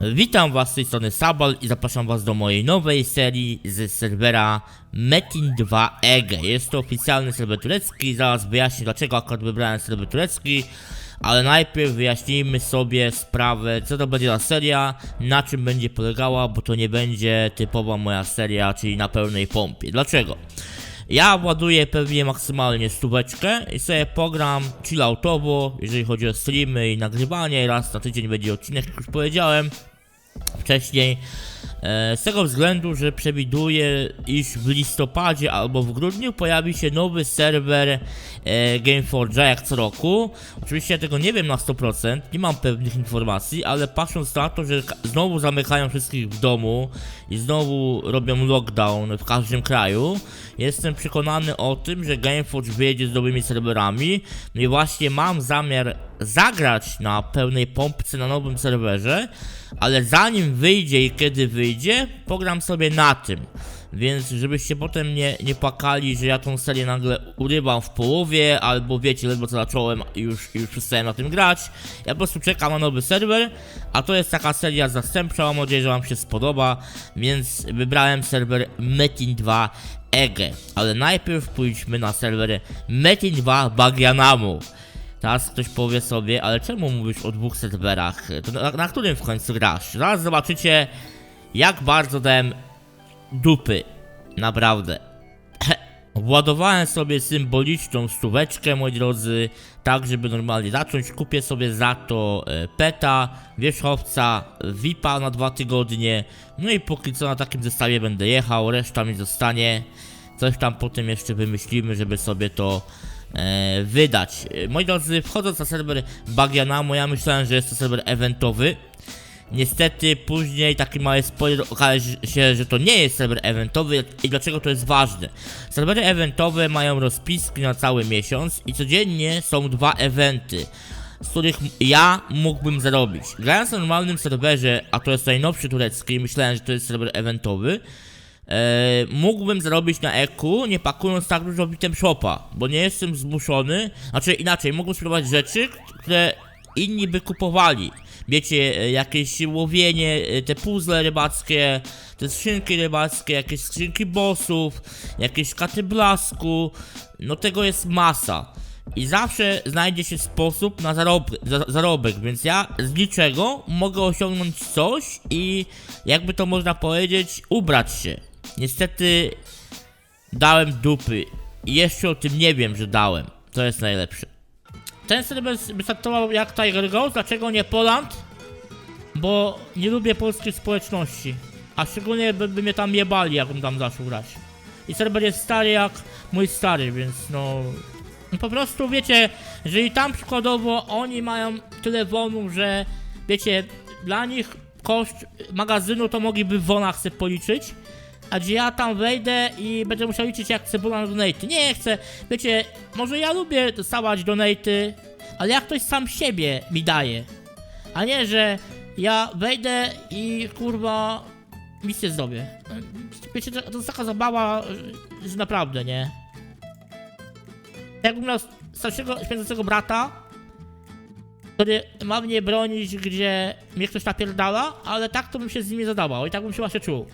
Witam was z tej strony Sabal i zapraszam was do mojej nowej serii z serwera Metin 2 EGE. Jest to oficjalny serwer turecki, zaraz wyjaśnię dlaczego akurat wybrałem serwer turecki, ale najpierw wyjaśnijmy sobie sprawę, co to będzie za seria, na czym będzie polegała, bo to nie będzie typowa moja seria, czyli na pełnej pompie. Dlaczego? Ja ładuję pewnie maksymalnie stóweczkę i sobie pogram chilloutowo, jeżeli chodzi o streamy i nagrywanie. Raz na tydzień będzie odcinek, jak już powiedziałem wcześniej. E, z tego względu, że przewiduję, iż w listopadzie albo w grudniu pojawi się nowy serwer e, Gameforge'a jak co roku. Oczywiście ja tego nie wiem na 100%, nie mam pewnych informacji, ale patrząc na to, że znowu zamykają wszystkich w domu i znowu robią lockdown w każdym kraju, jestem przekonany o tym, że Gameforge wyjedzie z nowymi serwerami. No i właśnie mam zamiar zagrać na pełnej pompce na nowym serwerze, ale zanim wyjdzie i kiedy wyjdzie, pogram sobie na tym. Więc żebyście potem nie, nie płakali, że ja tą serię nagle urywam w połowie, albo wiecie, ledwo co zacząłem i już, już przestałem na tym grać. Ja po prostu czekam na nowy serwer, a to jest taka seria zastępcza, mam nadzieję, że wam się spodoba, więc wybrałem serwer Metin 2 EGE. Ale najpierw pójdźmy na serwer Metin 2 Bagianamu. Teraz ktoś powie sobie, ale czemu mówisz o dwóch serwerach? To na, na którym w końcu grasz? Zaraz zobaczycie, jak bardzo dałem dupy. Naprawdę. Władowałem sobie symboliczną stóweczkę, moi drodzy, tak żeby normalnie zacząć. Kupię sobie za to e, peta, wierzchowca, VIPa na dwa tygodnie. No i póki co na takim zestawie będę jechał, reszta mi zostanie. Coś tam potem jeszcze wymyślimy, żeby sobie to e, wydać. Moi drodzy, wchodząc na serwer Bagianamo, ja myślałem, że jest to serwer eventowy. Niestety później taki mały spoiler okaże się, że to nie jest serwer eventowy i dlaczego to jest ważne. Serwery eventowe mają rozpiski na cały miesiąc i codziennie są dwa eventy, z których ja mógłbym zarobić. Grając na normalnym serwerze, a to jest najnowszy turecki, myślałem, że to jest serwer eventowy, E, mógłbym zarobić na EQ, nie pakując tak dużo w item shopa, bo nie jestem zmuszony, znaczy inaczej, mógłbym spróbować rzeczy, które inni by kupowali. Wiecie, e, jakieś łowienie, e, te puzzle rybackie, te skrzynki rybackie, jakieś skrzynki bossów, jakieś katy blasku, no tego jest masa. I zawsze znajdzie się sposób na zarob za zarobek, więc ja z niczego mogę osiągnąć coś i jakby to można powiedzieć, ubrać się. Niestety dałem dupy i jeszcze o tym nie wiem, że dałem. To jest najlepsze. Ten serwer wystartował jak Tiger Ghost, dlaczego nie Poland? Bo nie lubię polskiej społeczności. A szczególnie by, by mnie tam jebali, jakbym tam zaczął grać. I serwer jest stary jak mój stary, więc no... po prostu wiecie, jeżeli tam przykładowo oni mają tyle wonów, że wiecie, dla nich koszt magazynu to mogliby w wonach sobie policzyć, a gdzie ja tam wejdę i będę musiał liczyć jak cebula na donaty. Nie chcę, wiecie, może ja lubię dostawać donaty, ale jak ktoś sam siebie mi daje, a nie, że ja wejdę i kurwa misję zrobię. Wiecie, to, to jest taka zabawa, że naprawdę, nie? Jakbym miał starszego, śmierdzącego brata, który ma mnie bronić, gdzie mnie ktoś napierdala, ale tak to bym się z nim nie zadawał i tak bym się właśnie czuł.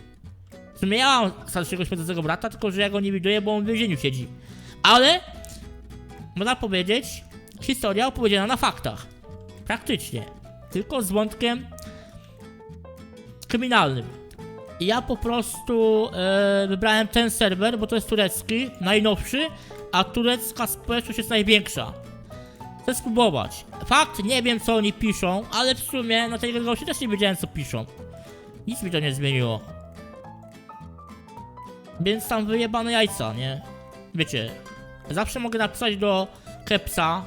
Sumie ja mam starszego śmierdzącego brata, tylko że ja go nie widuję, bo on w więzieniu siedzi. Ale, można powiedzieć, historia opowiedziana na faktach. Praktycznie. Tylko z wątkiem kryminalnym. I ja po prostu e, wybrałem ten serwer, bo to jest turecki, najnowszy, a turecka społeczność jest największa. Chcę spróbować. Fakt, nie wiem co oni piszą, ale w sumie na tej gości też nie wiedziałem co piszą. Nic mi to nie zmieniło. Więc tam wyjebane jajca, nie? Wiecie, zawsze mogę napisać do Kepsa,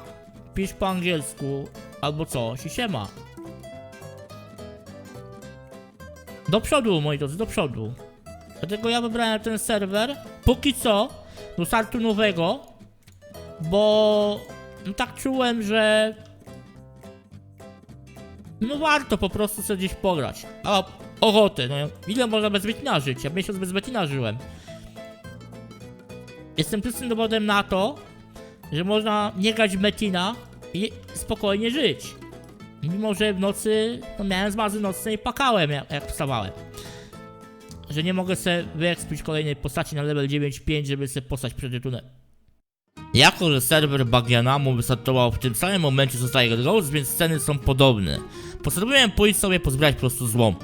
pisz po angielsku, albo coś i siema. Do przodu, moi drodzy, do przodu. Dlatego ja wybrałem ten serwer, póki co, do startu nowego, bo no tak czułem, że no warto po prostu sobie gdzieś pograć. A ochotę, no ile można bez Betina żyć? Ja miesiąc bez Betina żyłem. Jestem czystym dowodem na to, że można nie grać w Metina i spokojnie żyć. Mimo, że w nocy no miałem zmazy nocne i płakałem jak, jak wstawałem. Że nie mogę sobie wyekspić kolejnej postaci na level 9.5, żeby sobie postać przed tunem. Jako, że serwer Bagianamu wystartował w tym samym momencie co Tiger Ghost, więc sceny są podobne. Postanowiłem pójść sobie pozbierać po prostu złom.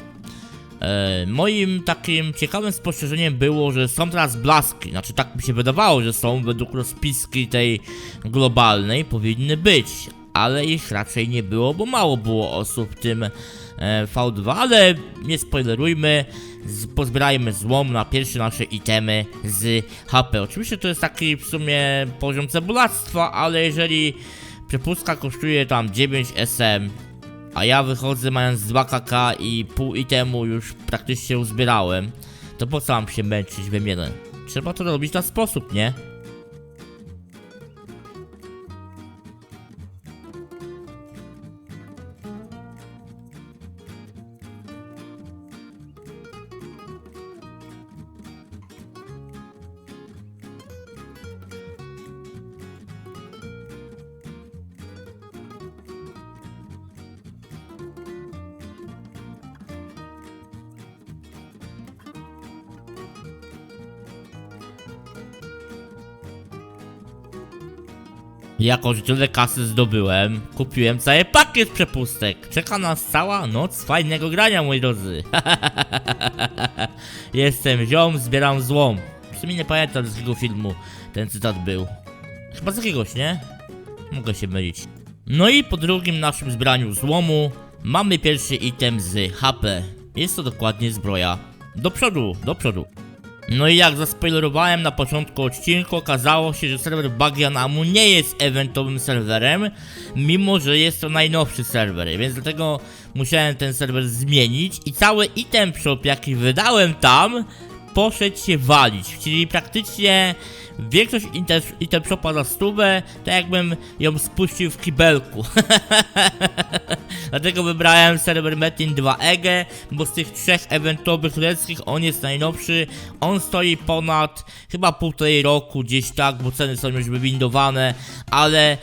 E, moim takim ciekawym spostrzeżeniem było, że są teraz blaski, znaczy tak mi się wydawało, że są według rozpiski tej globalnej powinny być, ale ich raczej nie było, bo mało było osób w tym e, V2, ale nie spoilerujmy, pozbierajmy złom na pierwsze nasze itemy z HP. Oczywiście to jest taki w sumie poziom cebulactwa, ale jeżeli przepustka kosztuje tam 9 SM, a ja wychodzę mając 2 kk i pół itemu już praktycznie uzbierałem, to po co mam się męczyć w jeden? Trzeba to robić na sposób, nie? Jako, tyle kasy zdobyłem, kupiłem cały pakiet przepustek. Czeka nas cała noc fajnego grania, moi drodzy. Jestem ziom, zbieram złom. W sumie nie pamiętam z jakiego filmu ten cytat był. Chyba z jakiegoś, nie? Mogę się mylić. No i po drugim naszym zbraniu złomu mamy pierwszy item z HP. Jest to dokładnie zbroja. Do przodu, do przodu. No i jak zaspoilerowałem na początku odcinku, okazało się, że serwer Bagianamu nie jest eventowym serwerem, mimo że jest to najnowszy serwer, więc dlatego musiałem ten serwer zmienić i cały item shop jaki wydałem tam poszedł się walić, czyli praktycznie większość item, item shopa za stówę, tak jakbym ją spuścił w kibelku. Dlatego wybrałem serwer Metin 2 EGE, bo z tych trzech eventowych tureckich on jest najnowszy. On stoi ponad chyba półtorej roku gdzieś tak, bo ceny są już wywindowane, ale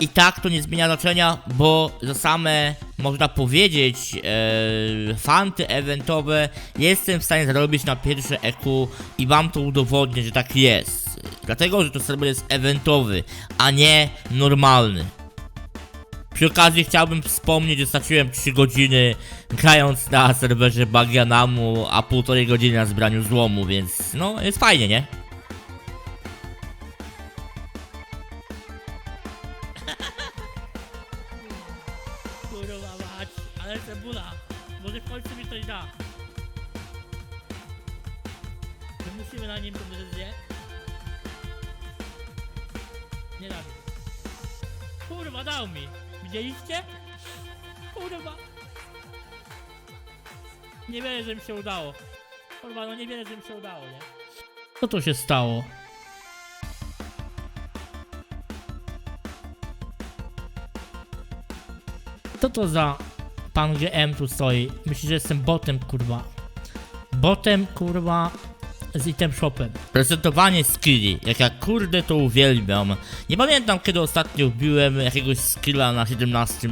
i tak to nie zmienia znaczenia, bo za same można powiedzieć e, fanty eventowe jestem w stanie zarobić na pierwsze EQ i wam to udowodnię, że tak jest. Dlatego, że to serwer jest eventowy, a nie normalny. Przy okazji chciałbym wspomnieć, że straciłem 3 godziny grając na serwerze Bagianamu, a półtorej godziny na zbraniu złomu, więc no jest fajnie, nie? Się udało. Kurwa, no że mi się udało, nie? Co to się stało? Co to za pan GM tu stoi? Myślisz, że jestem botem, kurwa. Botem, kurwa, z item shopem. Prezentowanie skilli, jak ja kurde to uwielbiam. Nie pamiętam kiedy ostatnio wbiłem jakiegoś skilla na 17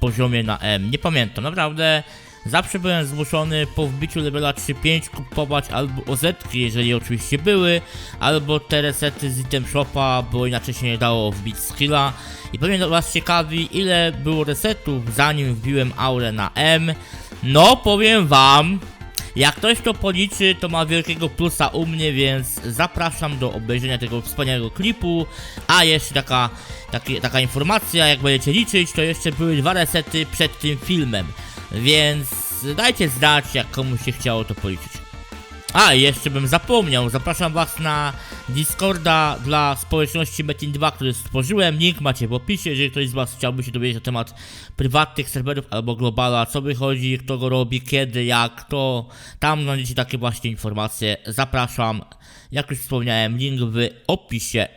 poziomie na M. Nie pamiętam, naprawdę. Zawsze byłem zmuszony po wbiciu levela 3-5 kupować albo ozetki, jeżeli oczywiście były, albo te resety z item shopa, bo inaczej się nie dało wbić skilla. I pewnie was ciekawi, ile było resetów zanim wbiłem aurę na M. No, powiem wam, jak ktoś to policzy, to ma wielkiego plusa u mnie, więc zapraszam do obejrzenia tego wspaniałego klipu. A jeszcze taka, taki, taka informacja, jak będziecie liczyć, to jeszcze były dwa resety przed tym filmem. Więc dajcie znać, jak komuś się chciało to policzyć. A, jeszcze bym zapomniał, zapraszam was na Discorda dla społeczności Metin 2, który stworzyłem, link macie w opisie, jeżeli ktoś z was chciałby się dowiedzieć na temat prywatnych serwerów albo globala, co wychodzi, kto go robi, kiedy, jak, to tam znajdziecie takie właśnie informacje, zapraszam, jak już wspomniałem, link w opisie.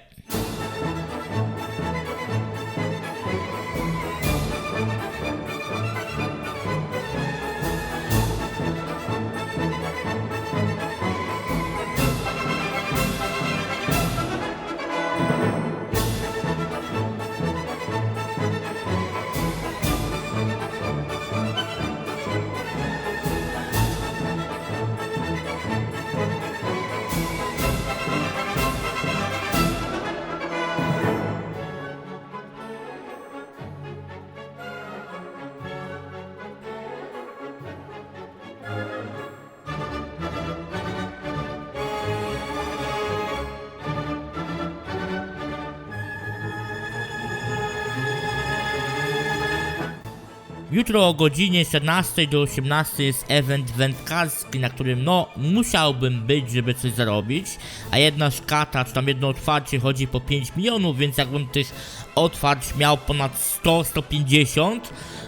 Jutro o godzinie 14 do 18 jest event wędkarski, na którym no musiałbym być, żeby coś zarobić, a jedna szkata, czy tam jedno otwarcie chodzi po 5 milionów, więc jakbym tych otwarć miał ponad 100-150,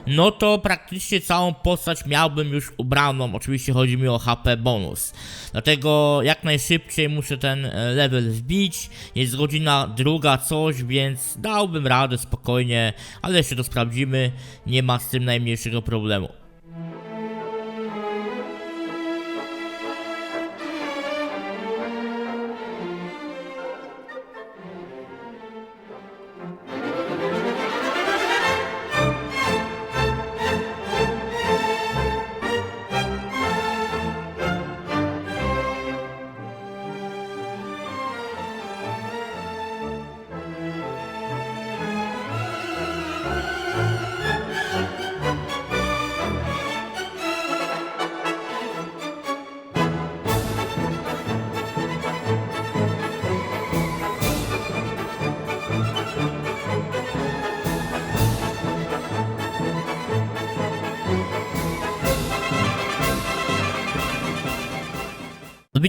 no to praktycznie całą postać miałbym już ubraną. Oczywiście chodzi mi o HP bonus. Dlatego jak najszybciej muszę ten e, level wbić. Jest godzina druga coś, więc dałbym radę spokojnie, ale jeszcze to sprawdzimy. Nie ma z tym najmniejszego problemu.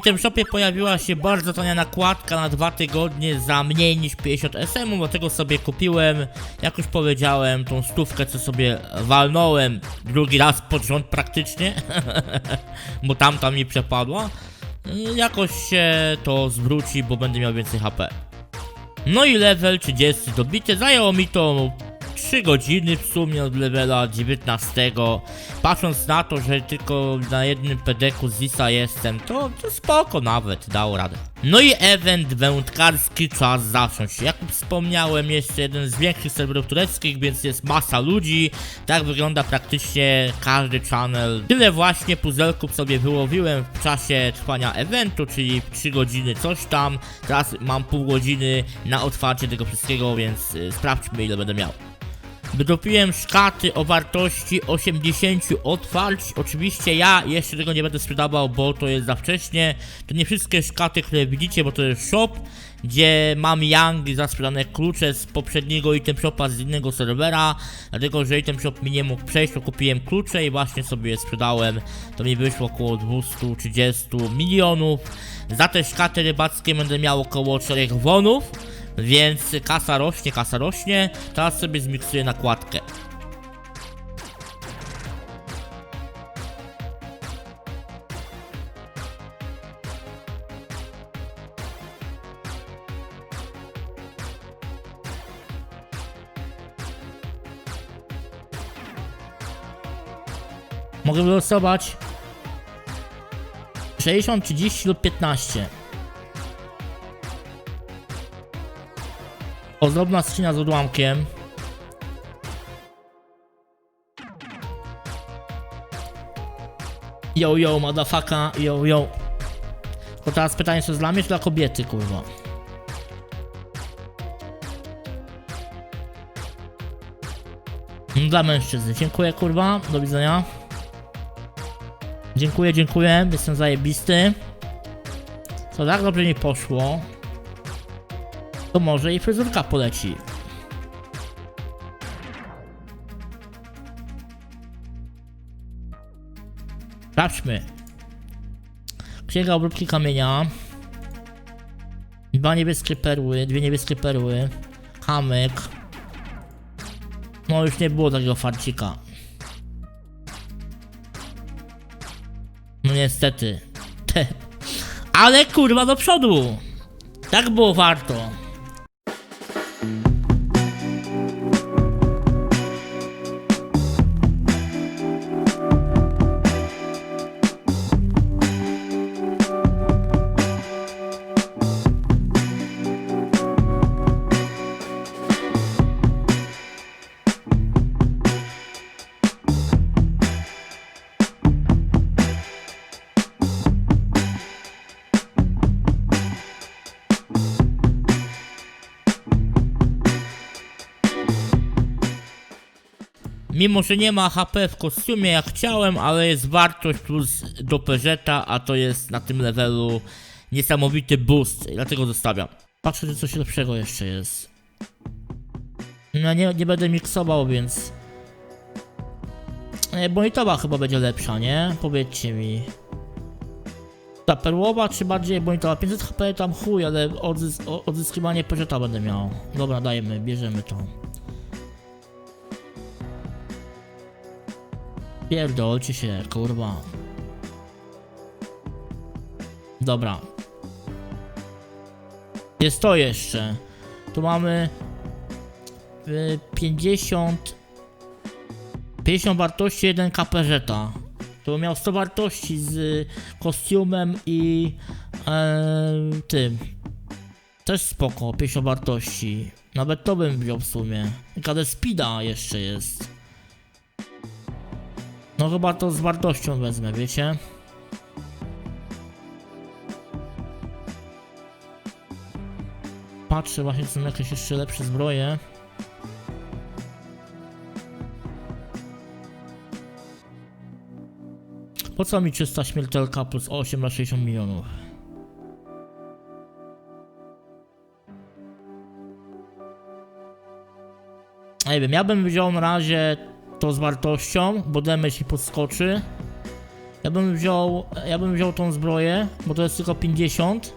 Bitem Shopie pojawiła się bardzo tania nakładka na dwa tygodnie za mniej niż 50 SM, dlatego sobie kupiłem, jak już powiedziałem, tą stówkę, co sobie walnąłem drugi raz pod rząd praktycznie, bo tamta mi przepadła. Jakoś się to zwróci, bo będę miał więcej HP. No i level 30 dobity, zajęło mi to 3 godziny w sumie od levela 19. Patrząc na to, że tylko na jednym pedeku z Zisa jestem, to, to spoko nawet, dało radę. No i event wędkarski czas zacząć. Jak wspomniałem, jest jeden z większych serwerów tureckich, więc jest masa ludzi. Tak wygląda praktycznie każdy channel. Tyle właśnie puzelków sobie wyłowiłem w czasie trwania eventu, czyli 3 godziny coś tam. Teraz mam pół godziny na otwarcie tego wszystkiego, więc y, sprawdźmy ile będę miał. Wydropiłem szkaty o wartości 80 otwarć. Oczywiście ja jeszcze tego nie będę sprzedawał, bo to jest za wcześnie. To nie wszystkie szkaty, które widzicie, bo to jest shop, gdzie mam Yang za sprzedane klucze z poprzedniego item shopa z innego serwera. Dlatego, że item shop mi nie mógł przejść, to kupiłem klucze i właśnie sobie je sprzedałem. To mi wyszło około 230 milionów. Za te szkaty rybackie będę miał około 4 wonów. Więc kasa rośnie, kasa rośnie. Teraz sobie zmiksuję nakładkę. Mogę wylosować 60, 30 lub 15. Ozdobna skrzynia z odłamkiem. Yo, yo, motherfucker, yo, yo. To teraz pytanie, co jest dla mnie, czy dla kobiety, kurwa? Mm, Dla mężczyzny. Dziękuję, kurwa. Do widzenia. Dziękuję, dziękuję. Jestem zajebisty. Co tak dobrze nie poszło to może i fryzurka poleci. Sprawdźmy. Księga obróbki kamienia. Dwa niebieskie perły, dwie niebieskie perły. Kamyk. No już nie było takiego farcika. No niestety. Ale kurwa do przodu. Tak było warto. Mimo, że nie ma HP w kostiumie jak chciałem, ale jest wartość plus do Peugeota, a to jest na tym levelu niesamowity boost, dlatego zostawiam. Patrzę, czy coś lepszego jeszcze jest. No nie, nie będę miksował, więc... E, Bonitowa chyba będzie lepsza, nie? Powiedzcie mi. Ta perłowa czy bardziej bonitowa? 500 HP tam chuj, ale odzyskiwanie peżeta będę miał. Dobra, dajemy, bierzemy to. Pierdolcie się, kurwa. Dobra. Jest to jeszcze. Tu mamy y, 50 50 wartości, 1 kaperzeta. To miał 100 wartości z kostiumem i e, tym. Też spoko, 50 wartości. Nawet to bym wziął w sumie. KD Speeda jeszcze jest. No chyba to z wartością wezmę, wiecie? Patrzę właśnie, czy są jakieś jeszcze lepsze zbroje. Po co mi czysta śmiertelka plus 8 na 60 milionów? Nie wiem, ja bym wziął na razie to z wartością, bo damage mi podskoczy. Ja bym wziął, ja bym wziął tą zbroję, bo to jest tylko 50.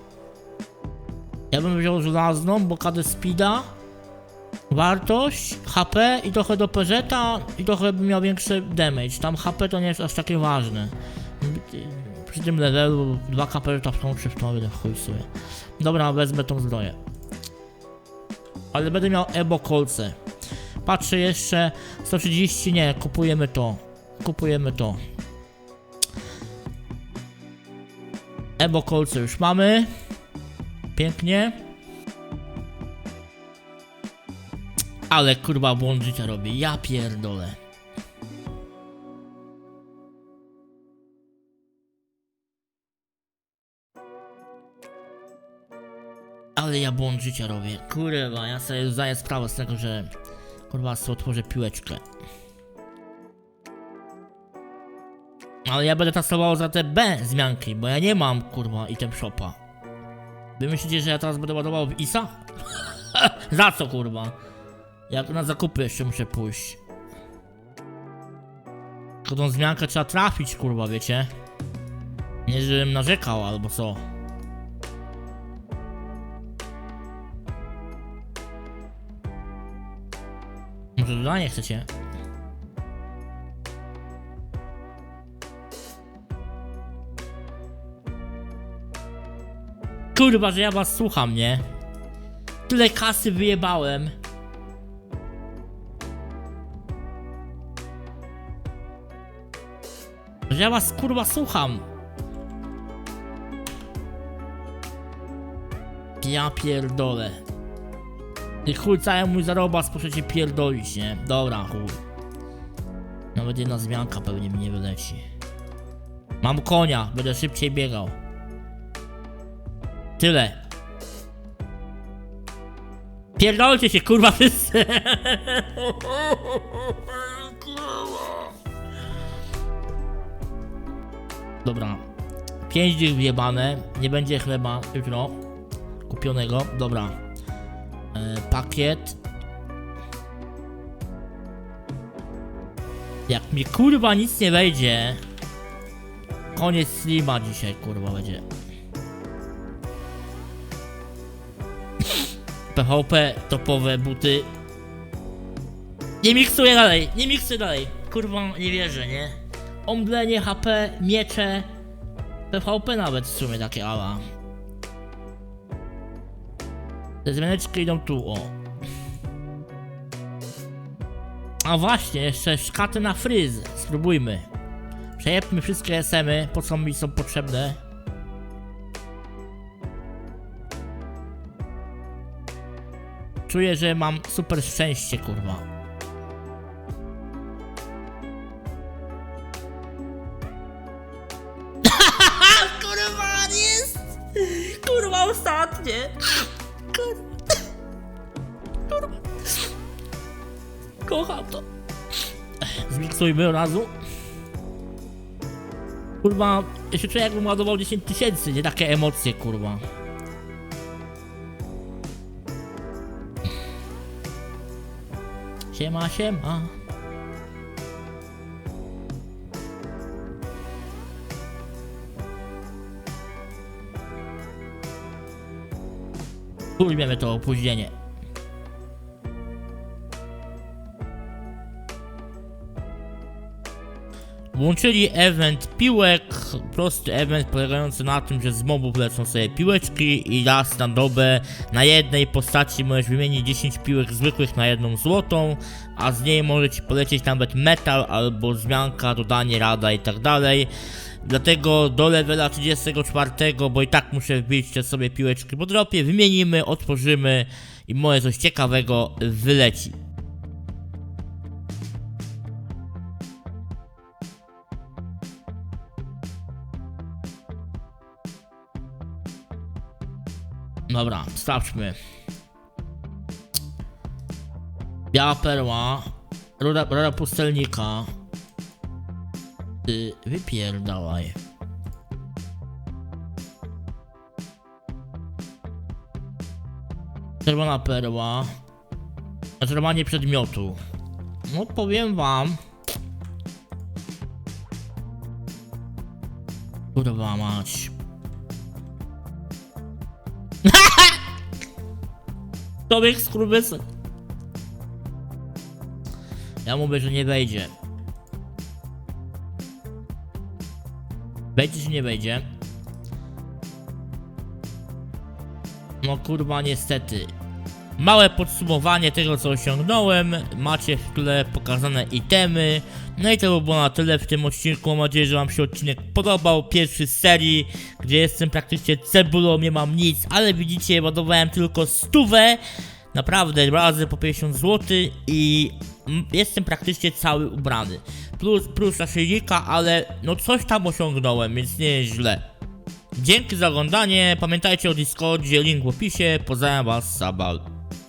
Ja bym wziął żelazną, bo KD Speeda. Wartość, HP i trochę do Peżeta i trochę bym miał większy damage. Tam HP to nie jest aż takie ważne. Przy tym levelu 2 KP to są czy w ile chuj sobie. Dobra, wezmę tą zbroję. Ale będę miał Ebo kolce. Patrzę jeszcze 130, nie, kupujemy to. Kupujemy to. Ebo kolce już mamy. Pięknie. Ale kurwa błąd życia robi. Ja pierdolę. Ale ja błąd życia robię. Kurwa, ja sobie zdaję sprawę z tego, że kurwa otworzę piłeczkę. Ale ja będę tasował za te B zmianki, bo ja nie mam kurwa item shopa. Wy myślicie, że ja teraz będę ładował w ISA? za co kurwa? Jak na zakupy jeszcze muszę pójść. Tylko tą zmiankę trzeba trafić, kurwa, wiecie? Nie, żebym narzekał albo co. Może dodanie chcecie? Kurwa, że ja was słucham, nie? Tyle kasy wyjebałem. Że ja was kurwa słucham. Ja pierdolę. I chuj cały mój zarobas proszę cię pierdolić, nie? Dobra, chuj. Nawet jedna zmianka pewnie mi nie wyleci. Mam konia, będę szybciej biegał. Tyle. Pierdolcie się kurwa wszyscy. Dobra. 5 dych wjebane. Nie będzie chleba jutro. Kupionego. Dobra. E, pakiet. Jak mi kurwa nic nie wejdzie. Koniec slima dzisiaj kurwa będzie. PvP, topowe buty. Nie miksuję dalej, nie miksuję dalej. Kurwa, nie wierzę, nie? Omdlenie, HP, miecze. PvP nawet w sumie takie ala. Te zmianeczki idą tu, o. A właśnie, jeszcze szkaty na fryz. Spróbujmy. Przejebmy wszystkie SM-y, po co mi są potrzebne. Czuję, że mam super szczęście, kurwa. kurwa, jest! Kurwa, ostatnie! kocham to. Zmiksujmy od razu. Kurwa, ja się czuję jakbym ładował 10 tysięcy, nie takie emocje, kurwa. Siema, siema. Ujmiemy to opóźnienie. Włączyli event piłek, prosty event polegający na tym, że z mobów lecą sobie piłeczki i raz na dobę na jednej postaci możesz wymienić 10 piłek zwykłych na jedną złotą, a z niej może ci polecieć nawet metal albo zmianka, dodanie rada i tak dalej. Dlatego do levela 34, bo i tak muszę wbić te sobie piłeczki po dropie, wymienimy, otworzymy i może coś ciekawego wyleci. Dobra, sprawdźmy. Biała perła, ruda, ruda pustelnika. Ty wypierdalaj. Czerwona perła. Zatrzymanie przedmiotu. No powiem wam. Kurwa mać. Człowiek skurwysy. Ja mówię, że nie wejdzie. Wejdzie czy nie wejdzie? No kurwa niestety. Małe podsumowanie tego co osiągnąłem. Macie w tle pokazane itemy. No i to by było na tyle w tym odcinku. Mam nadzieję, że wam się odcinek podobał. Pierwszy z serii, gdzie jestem praktycznie cebulą, nie mam nic, ale widzicie, ładowałem tylko stówę. Naprawdę, razy po 50 zł i jestem praktycznie cały ubrany. Plus, plus ta szyjnika, ale no coś tam osiągnąłem, więc nie jest źle. Dzięki za oglądanie, pamiętajcie o Discordzie, link w opisie, pozdrawiam was, Sabal.